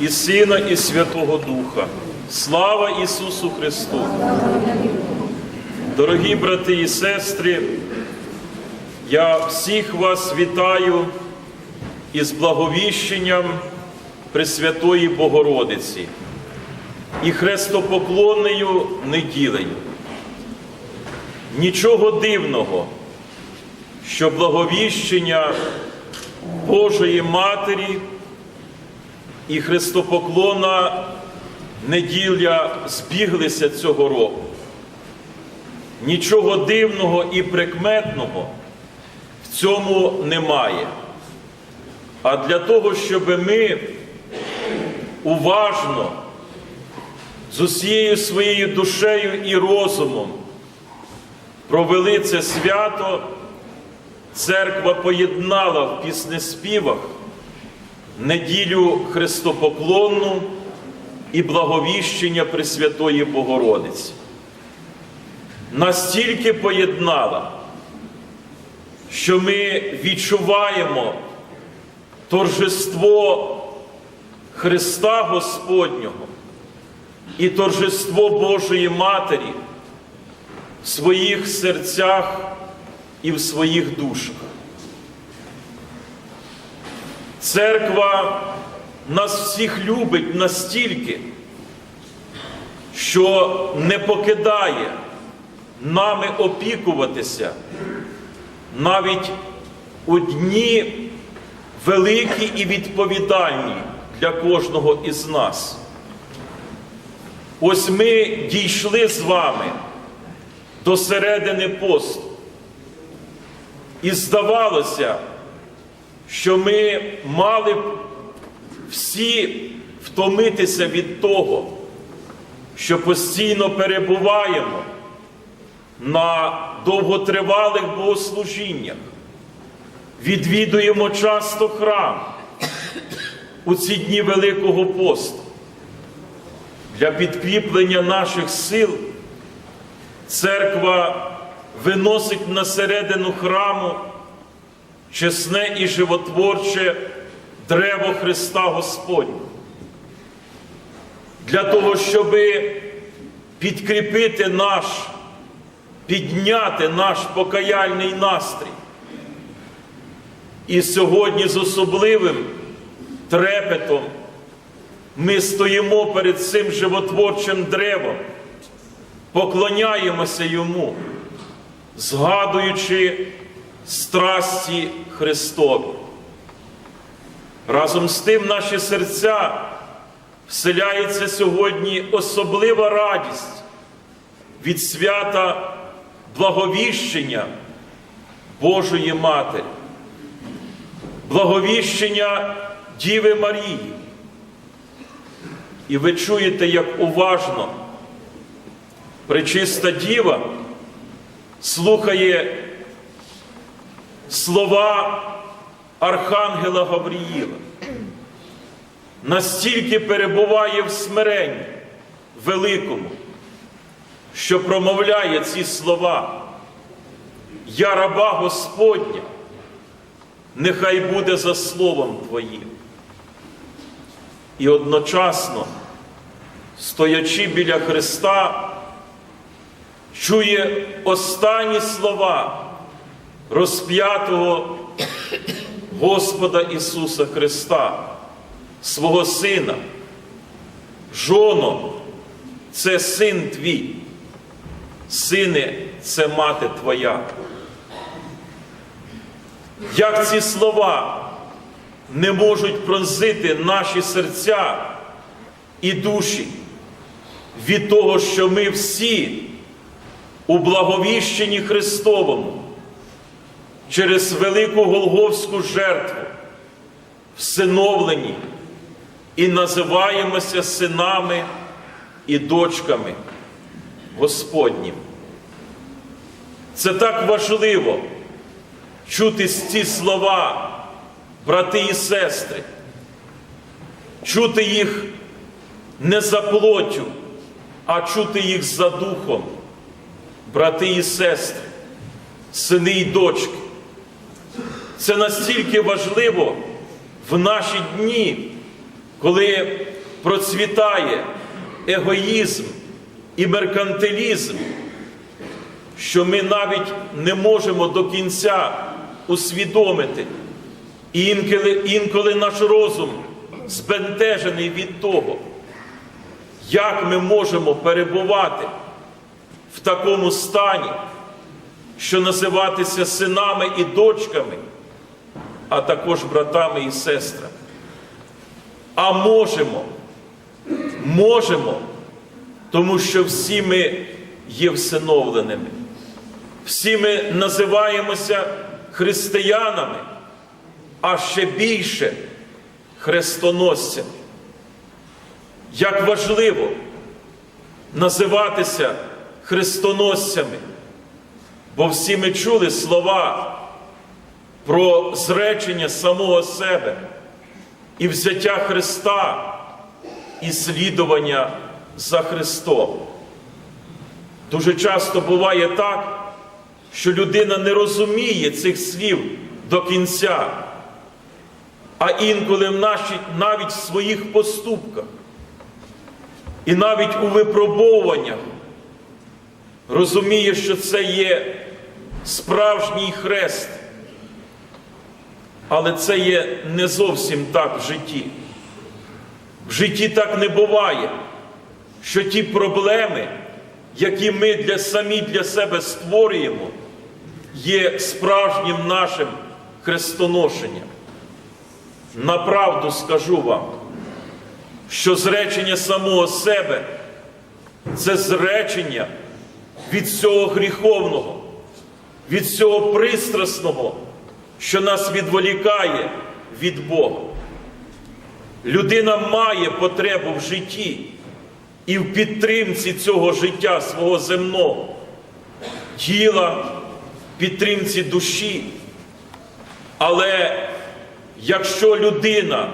і Сина, і Святого Духа. Слава Ісусу Христу! Дорогі брати і сестри, я всіх вас вітаю із благовіщенням Пресвятої Богородиці і хрестопоклонною неділею. Нічого дивного, що благовіщення Божої Матері і хрестопоклона неділя збіглися цього року. Нічого дивного і прикметного в цьому немає. А для того, щоб ми уважно, з усією своєю душею і розумом провели це свято, церква поєднала в піснеспівах неділю Христопоклонну і благовіщення Пресвятої Богородиці. Настільки поєднала, що ми відчуваємо торжество Христа Господнього і торжество Божої Матері в своїх серцях і в своїх душах. Церква нас всіх любить настільки, що не покидає нами опікуватися навіть у дні великі і відповідальні для кожного із нас. Ось ми дійшли з вами до середини посту. І здавалося, що ми мали б всі втомитися від того, що постійно перебуваємо на довготривалих богослужіннях, відвідуємо часто храм у ці дні Великого посту. Для підкріплення наших сил церква виносить на середину храму чесне і животворче древо Христа Господня. Для того, щоб підкріпити наш, підняти наш покаяльний настрій. І сьогодні з особливим трепетом ми стоїмо перед цим животворчим древом, поклоняємося йому, згадуючи страсті Христові. Разом з тим наші серця вселяється сьогодні особлива радість від свята благовіщення Божої Матері, благовіщення Діви Марії. І ви чуєте, як уважно пречиста діва слухає слова Архангела Гавріїла, настільки перебуває в смиренні великому, що промовляє ці слова. Я раба Господня, нехай буде за словом Твоїм. І одночасно, стоячи біля Христа, чує останні слова розп'ятого Господа Ісуса Христа, свого Сина. Жоно, це син твій, сине, це мати твоя. Як ці слова не можуть пронзити наші серця і душі від того, що ми всі у благовіщенні Христовому через велику Голговську жертву всиновлені і називаємося синами і дочками Господнім. Це так важливо чути ці слова, брати і сестри, чути їх не за плоттю, а чути їх за духом, брати і сестри, сини і дочки. Це настільки важливо в наші дні, коли процвітає егоїзм і меркантилізм, що ми навіть не можемо до кінця усвідомити, інколи, інколи наш розум збентежений від того, як ми можемо перебувати в такому стані, що називатися синами і дочками, а також братами і сестрами. А можемо, можемо, тому що всі ми є всиновленими. Всі ми називаємося християнами, а ще більше хрестоносцями. Як важливо називатися хрестоносцями, бо всі ми чули слова про зречення самого себе і взяття Христа і слідування за Христом. Дуже часто буває так, що людина не розуміє цих слів до кінця, а інколи в наші, навіть в своїх поступках і навіть у випробовуваннях розуміє, що це є справжній хрест. Але це є не зовсім так в житті. В житті так не буває, що ті проблеми, які ми для, самі для себе створюємо, є справжнім нашим хрестоношенням. Направду скажу вам, що зречення самого себе це зречення від всього гріховного, від всього пристрасного, що нас відволікає від Бога. Людина має потребу в житті і в підтримці цього життя свого земного, тіла, підтримці душі. Але якщо людина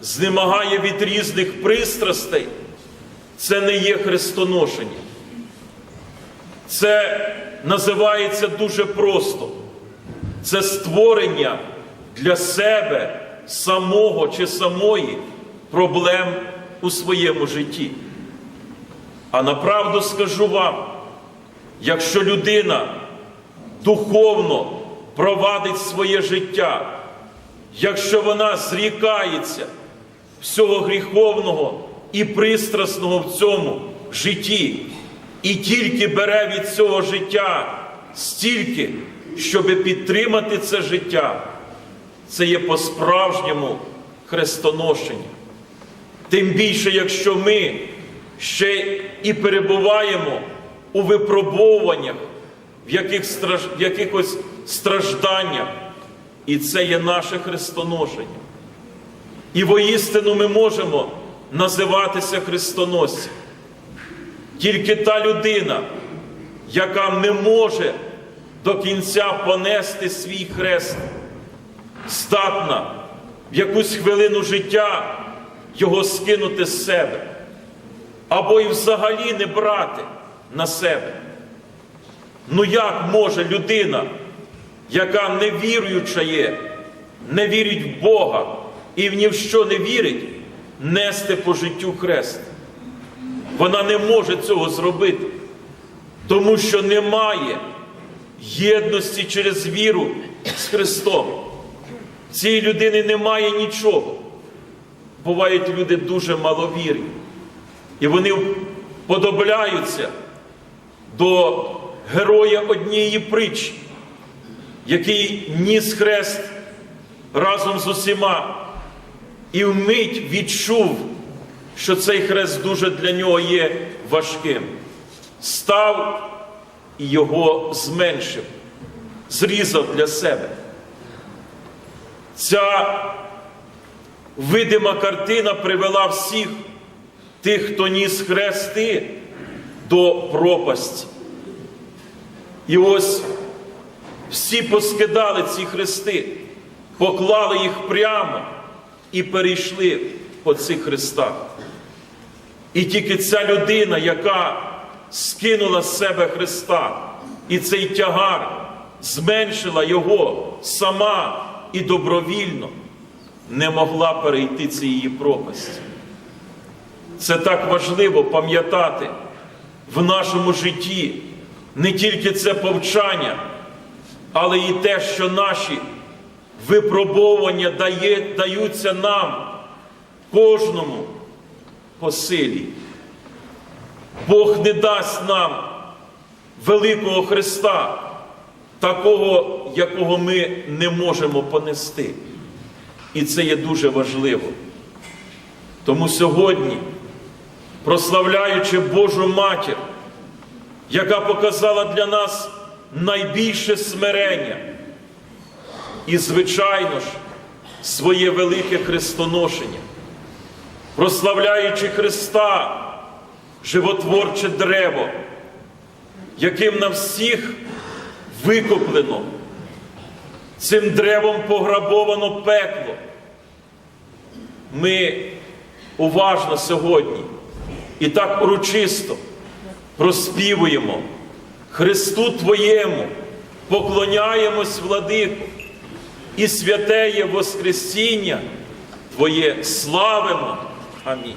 знемагає від різних пристрастей, це не є хрестоношення. Це називається дуже просто. Це створення для себе самого чи самої проблем у своєму житті. А направду скажу вам, якщо людина духовно провадить своє життя, якщо вона зрікається всього гріховного і пристрасного в цьому житті, і тільки бере від цього життя стільки, щоб підтримати це життя, це є по-справжньому хрестоношення. Тим більше, якщо ми ще і перебуваємо у випробовуваннях, в, яких страж... в якихось стражданнях, і це є наше хрестоношення. І воістину ми можемо називатися хрестоносцем. Тільки та людина, яка не може до кінця понести свій хрест, здатна в якусь хвилину життя його скинути з себе, або і взагалі не брати на себе. Ну як може людина, яка не віруюча є, не вірить в Бога і в ні в що не вірить, нести по життю хрест? Вона не може цього зробити, тому що немає єдності через віру з Христом. Цієї людини немає нічого. Бувають люди дуже маловірні. І вони подобляються до героя однієї притчі, який ніс хрест разом з усіма і вмить відчув, що цей хрест дуже для нього є важким. Став і його зменшив, зрізав для себе. Ця видима картина привела всіх тих, хто ніс хрести до пропасті. І ось всі поскидали ці хрести, поклали їх прямо і перейшли по цих хрестах. І тільки ця людина, яка скинула з себе Христа, і цей тягар зменшила його сама і добровільно, не могла перейти цієї пропасті. Це так важливо пам'ятати в нашому житті не тільки це повчання, але і те, що наші випробовування дає, даються нам, кожному по силі. Бог не дасть нам великого Христа, такого, якого ми не можемо понести. І це є дуже важливо. Тому сьогодні, прославляючи Божу матір, яка показала для нас найбільше смирення, і, звичайно ж, своє велике хрестоношення, прославляючи Христа, животворче древо, яким на всіх викуплено, цим древом пограбовано пекло. Ми уважно сьогодні і так урочисто проспівуємо Христу Твоєму, поклоняємось владику, і святеє Воскресіння Твоє славимо. Амінь.